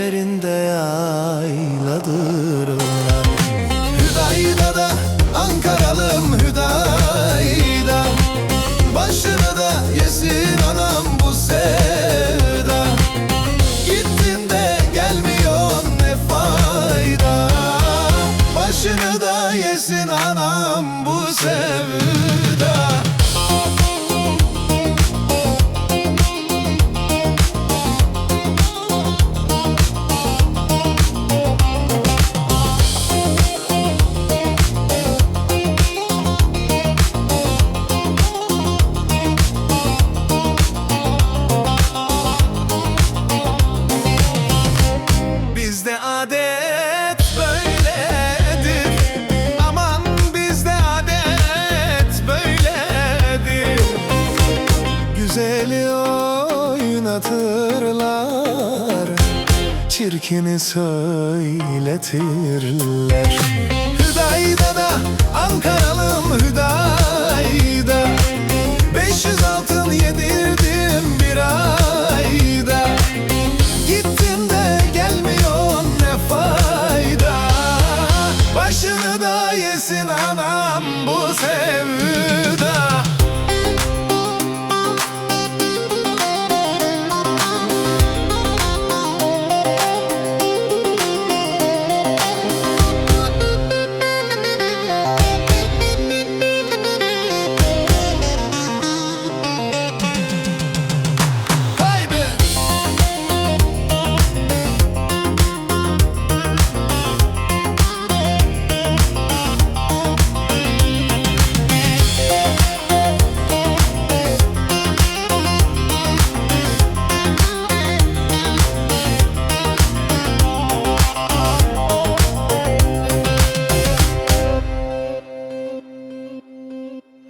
Gözlerinde yayladırlar Hüdayda da Ankaralım Hüdayda. Başını da yesin anam bu sevda. Gittin de gelmiyor ne fayda. Başını da yesin anam bu sevda. güzeli oynatırlar Çirkini söyletirler. Hüdayda da Ankaralım Hüdayda 500 altın yedirdim bir ayda. Gittim de gelmiyor ne fayda. Başını da yesin anam bu sefer.